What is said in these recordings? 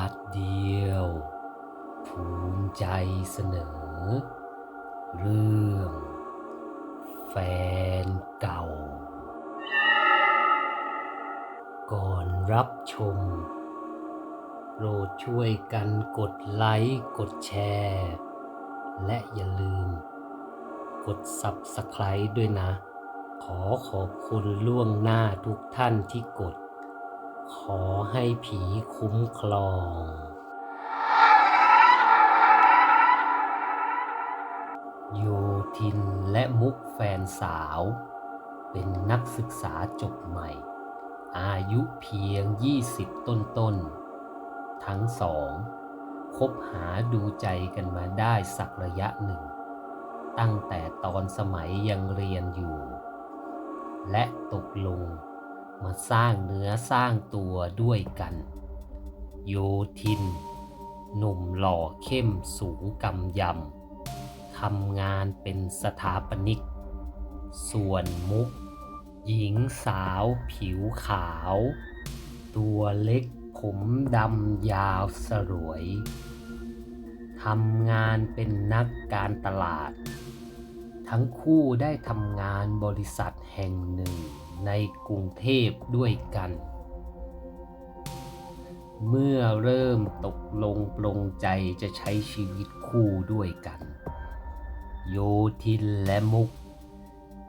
าสเดียว ภูมิใจเสนอ เรื่อง แฟนเก่า ก่อนรับชม โปรดช่วยกันกดไลค์กดแชร์ และอย่าลืม กด Subscribe ด้วยนะ ขอขอบคุณล่วงหน้าทุกท่านที่กด ขอให้ผีคุ้มครอง โยทินและมุกแฟนสาว เป็นนักศึกษาจบใหม่ อายุเพียง 20 ต้นๆทั้งสองคบหาดูใจกันมาได้สักระยะหนึ่ง ตั้งแต่ตอนสมัยยังเรียนอยู่ และตกลง มาสร้างเนื้อสร้างตัวด้วยกัน โยทิน หนุ่มหล่อเข้มสูงกำยำทำงานเป็นสถาปนิก ส่วนมุก หญิงสาวผิวขาว ตัวเล็กผมดำยาวสรวยทำงานเป็นนักการตลาด ทั้งคู่ได้ทำงานบริษัทแห่งหนึ่ง ในกรุงเทพด้วยกัน เมื่อเริ่มตกลงปลงใจจะใช้ชีวิตคู่ด้วยกัน โยทินและมุก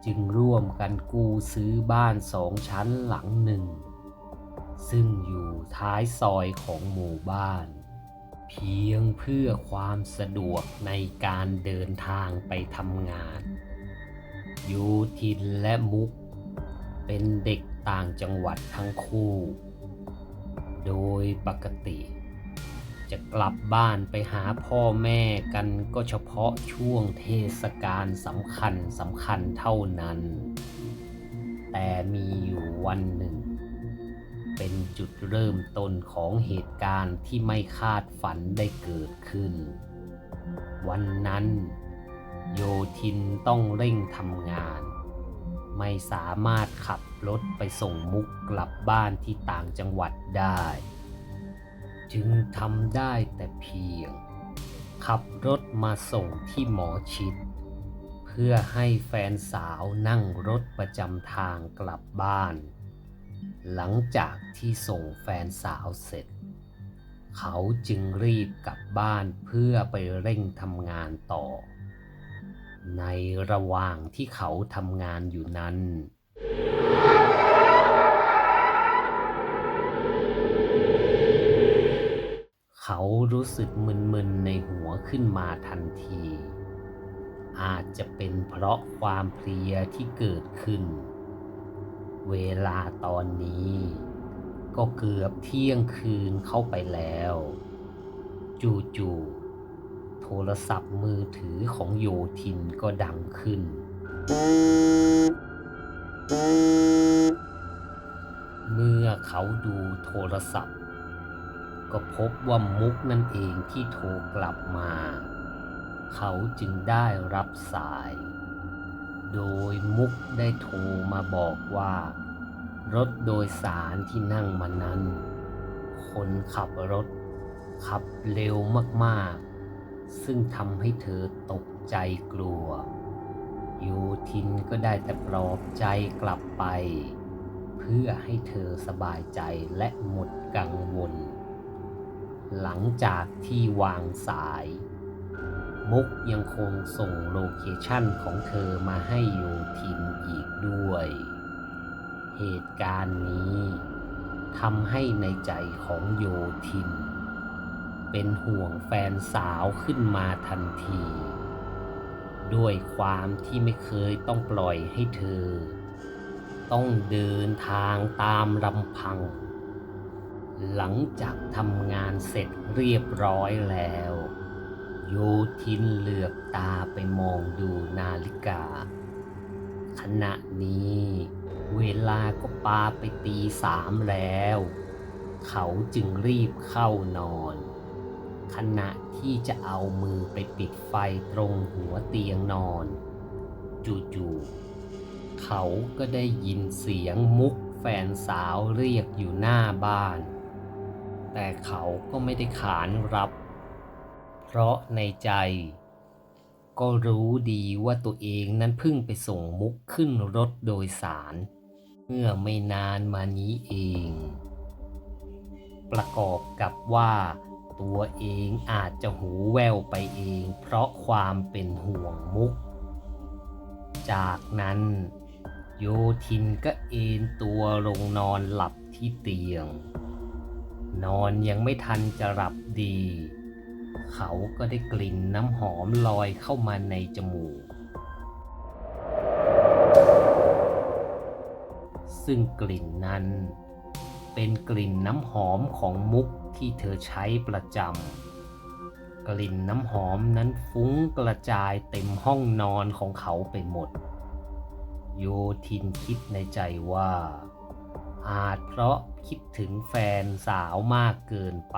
จึงร่วมกันกู้ซื้อบ้านสองชั้นหลังหนึ่ง ซึ่งอยู่ท้ายซอยของหมู่บ้านเพียงเพื่อความสะดวกในการเดินทางไปทำงานโยทินและมุก เป็นเด็กต่างจังหวัดทั้งคู่ โดยปกติ จะกลับบ้านไปหาพ่อแม่กันก็เฉพาะช่วงเทศกาลสำคัญสำคัญเท่านั้น แต่มีอยู่วันหนึ่ง เป็นจุดเริ่มต้นของเหตุการณ์ที่ไม่คาดฝันได้เกิดขึ้น วันนั้น โยทินต้องเร่งทำงาน ไม่สามารถขับรถไปส่งมุกกลับบ้านที่ต่างจังหวัดได้ จึงทำได้แต่เพียง ขับรถมาส่งที่หมอชิด เพื่อให้แฟนสาวนั่งรถประจำทางกลับบ้าน หลังจากที่ส่งแฟนสาวเสร็จ เขาจึงรีบกลับบ้านเพื่อไปเร่งทำงานต่อ ในระหว่างที่เขาทำงานอยู่นั้น เขารู้สึกมึนๆในหัวขึ้นมาทันที อาจจะเป็นเพราะความเพลียที่เกิดขึ้น เวลาตอนนี้ ก็เกือบเที่ยงคืนเข้าไปแล้ว จู่ๆ รศัพท์มือถือของโยทินก็ดังขึ้น เมื่อเขาดูโทรศัพท์ ก็พบว่ามุกนั่นเองที่โทรกลับมา เขาจึงได้รับสาย โดยมุกได้โทรมาบอกว่า รถโดยสารที่นั่งมานั้น คนขับรถขับเร็วมาก ๆ ซึ่งทำให้เธอตกใจกลัวโยทินก็ได้แต่ปลอบใจกลับไป เพื่อให้เธอสบายใจและหมดกังวล หลังจากที่วางสาย มุกยังคงส่งโลเคชั่นของเธอมาให้โยทินอีกด้วย เหตุการณ์นี้ทำให้ในใจของโยทิน เป็นห่วงแฟนสาวขึ้นมาทันที ด้วยความที่ไม่เคยต้องปล่อยให้เธอ ต้องเดินทางตามลำพัง หลังจากทำงานเสร็จเรียบร้อยแล้ว โยทินเหลือบตาไปมองดูนาฬิกา ขณะนี้เวลาก็ปาไปตีสามแล้ว เขาจึงรีบเข้านอน ขณะที่จะเอามือไปปิดไฟตรงหัวเตียงนอน จู่ๆเขาก็ได้ยินเสียงมุกแฟนสาวเรียกอยู่หน้าบ้าน แต่เขาก็ไม่ได้ขานรับ เพราะในใจ ก็รู้ดีว่าตัวเองนั้นเพิ่งไปส่งมุกขึ้นรถโดยสาร เมื่อไม่นานมานี้เอง ประกอบกับว่า ตัวเองอาจจะหูแววไปเอง เพราะความเป็นห่วงมุก จากนั้น โยทินก็เอนตัวลงนอนหลับที่เตียง นอนยังไม่ทันจะหลับดี เขาก็ได้กลิ่นน้ำหอมลอยเข้ามาในจมูก ซึ่งกลิ่นนั้นเป็นกลิ่นน้ำหอมของมุก ที่เธอใช้ประจำกลิ่นน้ำหอมนั้นฟุ้งกระจายเต็มห้องนอนของเขาไปหมด โยทินคิดในใจว่า อาจเพราะคิดถึงแฟนสาวมากเกินไป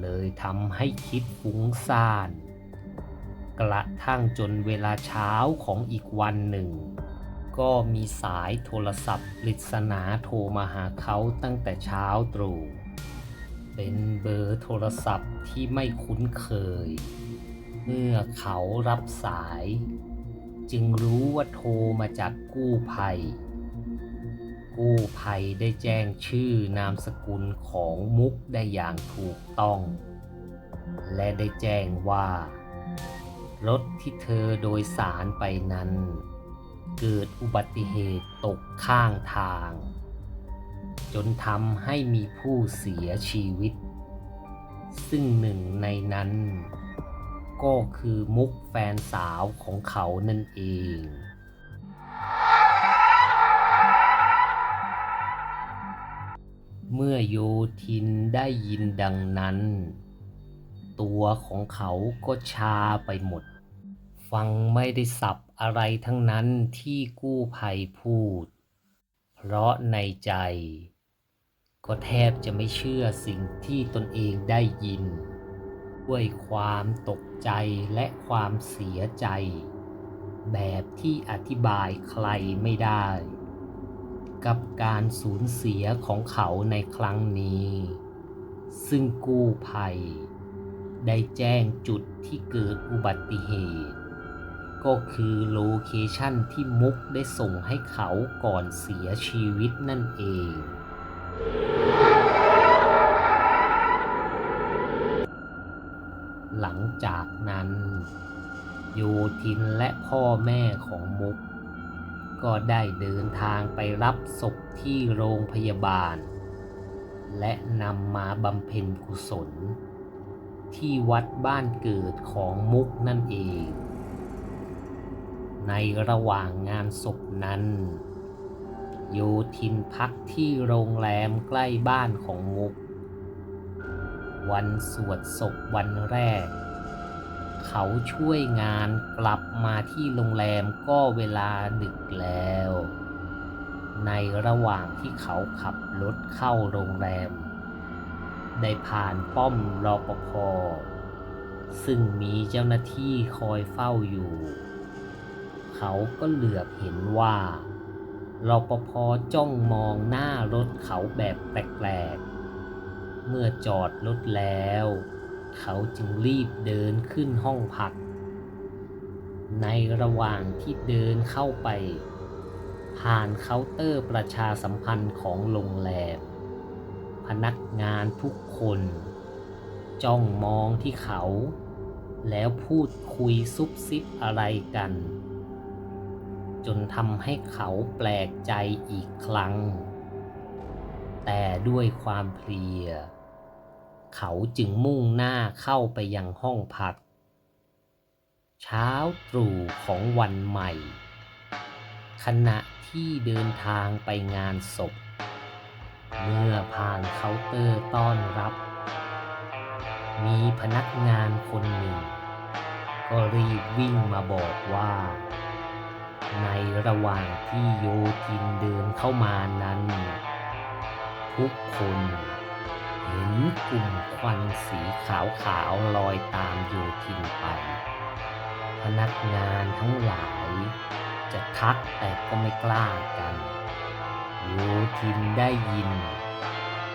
เลยทำให้คิดฟุ้งซ่าน กระทั่งจนเวลาเช้าของอีกวันหนึ่งก็มีสายโทรศัพท์ปริศนาโทรมาหาเขาตั้งแต่เช้าตรู่ เป็นเบอร์โทรศัพท์ที่ไม่คุ้นเคย เมื่อเขารับสาย จึงรู้ว่าโทรมาจากกู้ภัย กู้ภัยได้แจ้งชื่อนามสกุลของมุกได้อย่างถูกต้อง และได้แจ้งว่า รถที่เธอโดยสารไปนั้น เกิดอุบัติเหตุตกข้างทาง จนทำให้มีผู้เสียชีวิต ซึ่งหนึ่งในนั้น ก็คือมุกแฟนสาวของเขานั่นเอง เมื่อโยทินได้ยินดังนั้น ตัวของเขาก็ชาไปหมด ฟังไม่ได้สับอะไรทั้งนั้นที่กู้ภัยพูด เพราะในใจ ก็แทบจะไม่เชื่อสิ่งที่ตนเองได้ยิน ด้วยความตกใจและความเสียใจ แบบที่อธิบายใครไม่ได้ กับการสูญเสียของเขาในครั้งนี้ ซึ่งกู้ภัย ได้แจ้งจุดที่เกิดอุบัติเหตุ ก็คือโลเคชันที่มุกได้ส่งให้เขาก่อนเสียชีวิตนั่นเอง หลังจากนั้น โยทินและพ่อแม่ของมุก ก็ได้เดินทางไปรับศพที่โรงพยาบาล และนำมาบำเพ็ญกุศล ที่วัดบ้านเกิดของมุกนั่นเอง ในระหว่างงานศพนั้น โยทินพักที่โรงแรมใกล้บ้านของมุก วันสวดศพวันแรก เขาช่วยงานกลับมาที่โรงแรมก็เวลาดึกแล้ว ในระหว่างที่เขาขับรถเข้าโรงแรม ได้ผ่านป้อมรอปภซึ่งมีเจ้าหน้าที่คอยเฝ้าอยู่ เขาก็เหลือบเห็นว่ารอปภจ้องมองหน้ารถเขาแบบแปลกๆ เมื่อจอดรถแล้ว เขาจึงรีบเดินขึ้นห้องพัก ในระหว่างที่เดินเข้าไป ผ่านเคาน์เตอร์ประชาสัมพันธ์ของโรงแรม พนักงานทุกคน จ้องมองที่เขา แล้วพูดคุยซุบซิบอะไรกัน จนทำให้เขาแปลกใจอีกครั้ง แต่ด้วยความเพลีย เขาจึงมุ่งหน้าเข้าไปยังห้องพัก เช้าตรู่ของวันใหม่ ขณะที่เดินทางไปงานศพ เมื่อผ่านเคาน์เตอร์ต้อนรับ มีพนักงานคนหนึ่ง ก็รีบวิ่งมาบอกว่า ในระหว่างที่โยทินเดินเข้ามานั้น ทุกคนเห็นกลุ่มควันสีขาวๆลอยตามโยทินไป พนักงานทั้งหลายจะทักแต่ก็ไม่กล้ากัน โยทินได้ยิน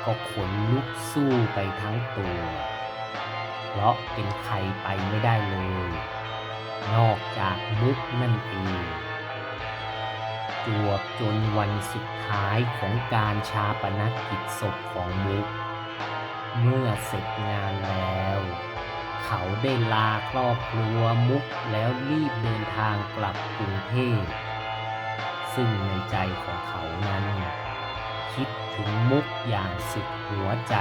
ก็ขนลุกสู้ไปทั้งตัว เพราะเป็นใครไปไม่ได้เลย นอกจากมุกนั่นเอง จวบจนวันสุดท้ายของการชาปนกิจศพของมุก เมื่อเสร็จงานแล้ว เขาได้ลาครอบครัวมุกแล้วรีบเดินทางกลับกรุงเทพซึ่งในใจของเขานั้น คิดถึงมุกอย่างสุดหัวใจ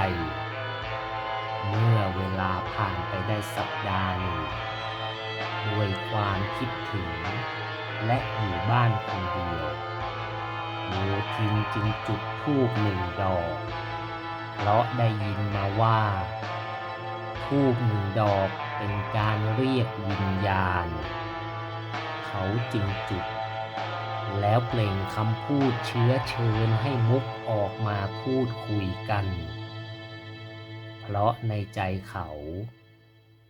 เมื่อเวลาผ่านไปได้สัปดาห์หนึ่งด้วยความคิดถึง และอยู่บ้านคนเดียวโยทินจึงจุดธูปหนึ่งดอก เพราะได้ยินมาว่าทูบหนึ่งดอกเป็นการเรียกวิญญาณ เขาจึงจุด แล้วเปล่งคำพูดเชื้อเชิญให้มุกออกมาพูดคุยกัน เพราะในใจเขา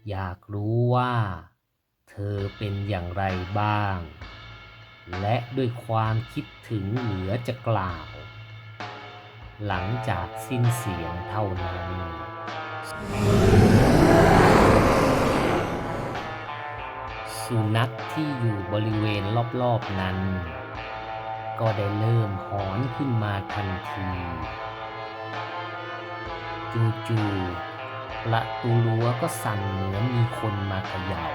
อยากรู้ว่า เธอเป็นอย่างไรบ้าง และด้วยความคิดถึงเหลือจะกล่าว หลังจากสิ้นเสียงเท่านั้น สุนัขที่อยู่บริเวณรอบๆนั้น ก็ได้เริ่มหอนขึ้นมาทันที จู่ๆประตูรั้วก็สั่นเหมือนมีคนมาเขย่า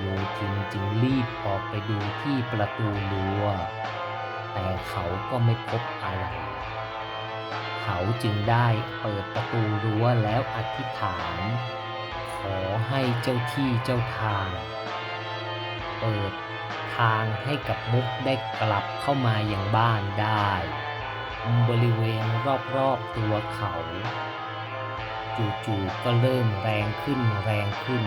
โยทินจึงรีบออกไปดูที่ประตูรั้ว แต่เขาก็ไม่พบอะไร เขาจึงได้เปิดประตูรั้วแล้วอธิษฐาน ขอให้เจ้าที่เจ้าทาง เปิดทางให้กับมุกได้กลับเข้ามาอย่างบ้านได้บริเวณรอบๆตัวเขา จู่ๆก็เริ่มแรงขึ้นแรงขึ้น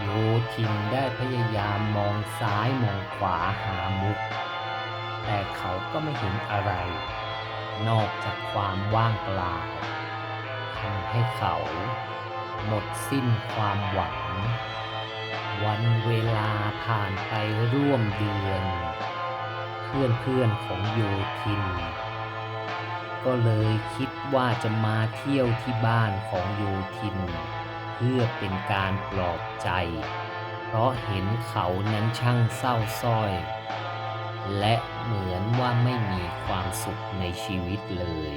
โยทินได้พยายามมองซ้ายมองขวาหามุก แต่เขาก็ไม่เห็นอะไร นอกจากความว่างเปล่าทำให้เขา หมดสิ้นความหวัง วันเวลาผ่านไปร่วมเดือน เพื่อนเพื่อนๆของโยทิน ก็เลยคิดว่าจะมาเที่ยวที่บ้านของโยทิน เพื่อเป็นการปลอบใจ เพราะเห็นเขานั้นช่างเศร้าส้อย และเหมือนว่าไม่มีความสุขในชีวิตเลย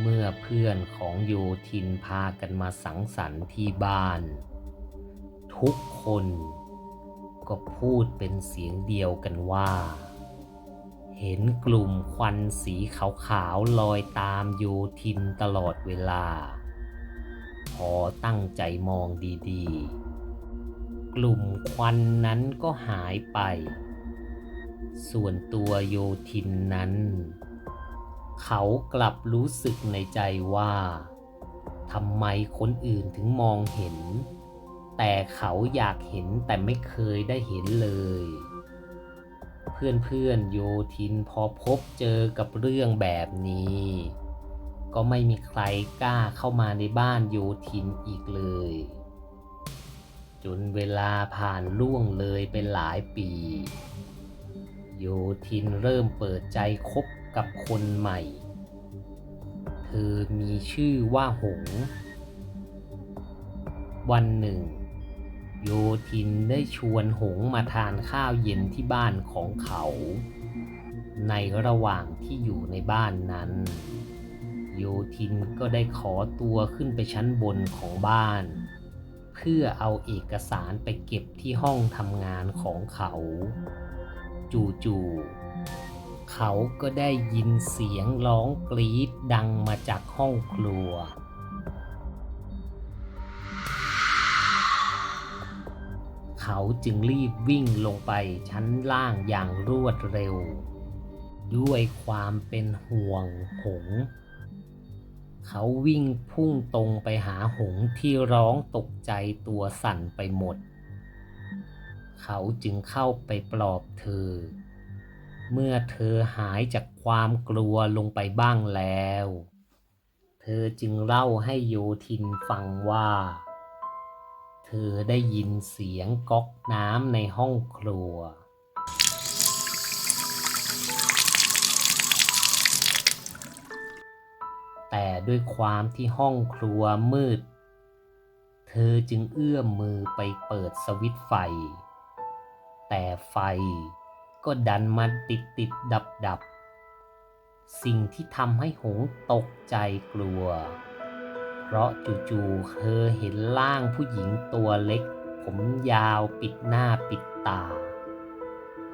เมื่อเพื่อนของโยทินพากันมาสังสรรค์ที่บ้าน ทุกคนก็พูดเป็นเสียงเดียวกันว่าเห็นกลุ่มควันสีขาวๆลอยตามโยทินตลอดเวลา พอตั้งใจมองดีๆ กลุ่มควันนั้นก็หายไป ส่วนตัวโยทินนั้น เขากลับรู้สึกในใจว่าทำไมคนอื่นถึงมองเห็น แต่เขาอยากเห็นแต่ไม่เคยได้เห็นเลย เพื่อนๆโยทินพอพบเจอกับเรื่องแบบนี้ ก็ไม่มีใครกล้าเข้ามาในบ้านโยทินอีกเลย จนเวลาผ่านล่วงเลยไปหลายปี โยทินเริ่มเปิดใจคบกับคนใหม่ เธอมีชื่อว่าหง วันหนึ่ง โยทินได้ชวนหงมาทานข้าวเย็นที่บ้านของเขา ในระหว่างที่อยู่ในบ้านนั้น โยทินก็ได้ขอตัวขึ้นไปชั้นบนของบ้าน เพื่อเอาเอกสารไปเก็บที่ห้องทำงานของเขา จู่ๆเขาก็ได้ยินเสียงร้องกรีดดังมาจากห้องครัว เขาจึงรีบวิ่งลงไปชั้นล่างอย่างรวดเร็วด้วยความเป็นห่วงหง เขาวิ่งพุ่งตรงไปหาหงที่ร้องตกใจตัวสั่นไปหมด เขาจึงเข้าไปปลอบเธอ เมื่อเธอหายจากความกลัวลงไปบ้างแล้ว เธอจึงเล่าให้โยทินฟังว่า เธอได้ยินเสียงก๊อกน้ำในห้องครัว แต่ด้วยความที่ห้องครัวมืด เธอจึงเอื้อมมือไปเปิดสวิตไฟ แต่ไฟก็ดันมาติดติดดับดับ สิ่งที่ทำให้หงตกใจกลัว เพราะจู่ๆเธอเห็นร่างผู้หญิงตัวเล็ก ผมยาวปิดหน้าปิดตา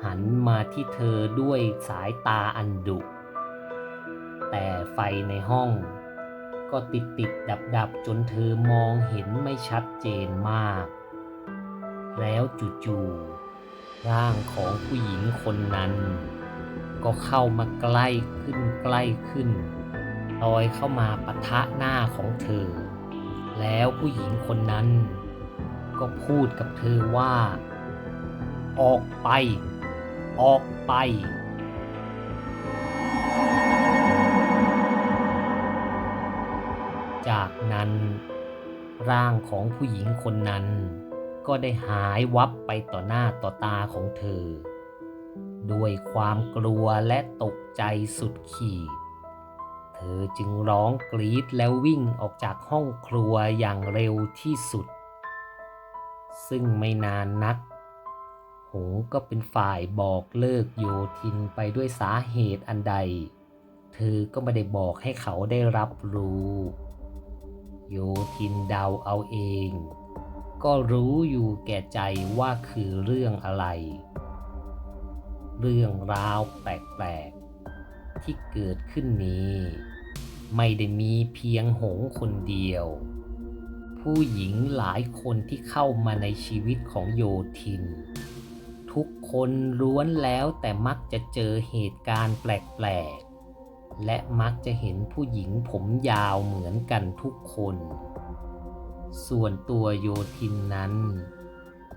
หันมาที่เธอด้วยสายตาอันดุ แต่ไฟในห้อง ก็ติดติดดับดับจนเธอมองเห็นไม่ชัดเจนมาก แล้วจู่ๆร่างของผู้หญิงคนนั้น ก็เข้ามาใกล้ขึ้นใกล้ขึ้นลอยเข้ามาปะทะหน้าของเธอ แล้วผู้หญิงคนนั้น ก็พูดกับเธอว่า ออกไป ออกไป จากนั้น ร่างของผู้หญิงคนนั้น ก็ได้หายวับไปต่อหน้าต่อตาของเธอ ด้วยความกลัวและตกใจสุดขีด เธอจึงร้องกรีดแล้ววิ่งออกจากห้องครัวอย่างเร็วที่สุด ซึ่งไม่นานนักหงก็เป็นฝ่ายบอกเลิกโยทินไปด้วยสาเหตุอันใด เธอก็ไม่ได้บอกให้เขาได้รับรู้ โยทินเดาเอาเอง ก็รู้อยู่แก่ใจว่าคือเรื่องอะไร เรื่องราวแปลกๆ ที่เกิดขึ้นนี้ ไม่ได้มีเพียงหงคนเดียว ผู้หญิงหลายคนที่เข้ามาในชีวิตของโยทิน ทุกคนล้วนแล้วแต่มักจะเจอเหตุการณ์แปลกๆ และมักจะเห็นผู้หญิงผมยาวเหมือนกันทุกคน ส่วนตัวโยทินนั้น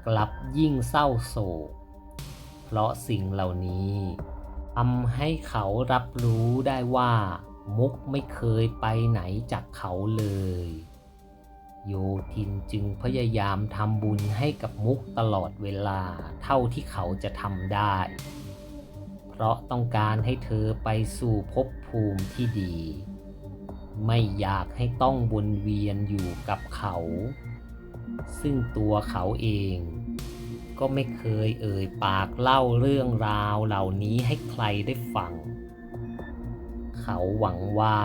กลับยิ่งเศร้าโศก เพราะสิ่งเหล่านี้ทำให้เขารับรู้ได้ว่ามุกไม่เคยไปไหนจากเขาเลย โยทินจึงพยายามทำบุญให้กับมุกตลอดเวลาเท่าที่เขาจะทำได้ ราะต้องการให้เธอไปสู่ภพภูมิที่ดี ไม่อยากให้ต้องวนเวียนอยู่กับเขา ซึ่งตัวเขาเอง ก็ไม่เคยเอ่ยปากเล่าเรื่องราวเหล่านี้ให้ใครได้ฟัง เขาหวังว่า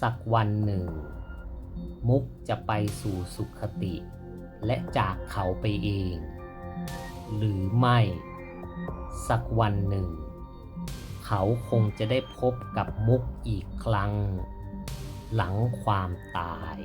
สักวันหนึ่ง มุกจะไปสู่สุขติ และจากเขาไปเอง หรือไม่ สักวันหนึ่ง เขาคงจะได้พบกับมุกอีกครั้ง หลังความตาย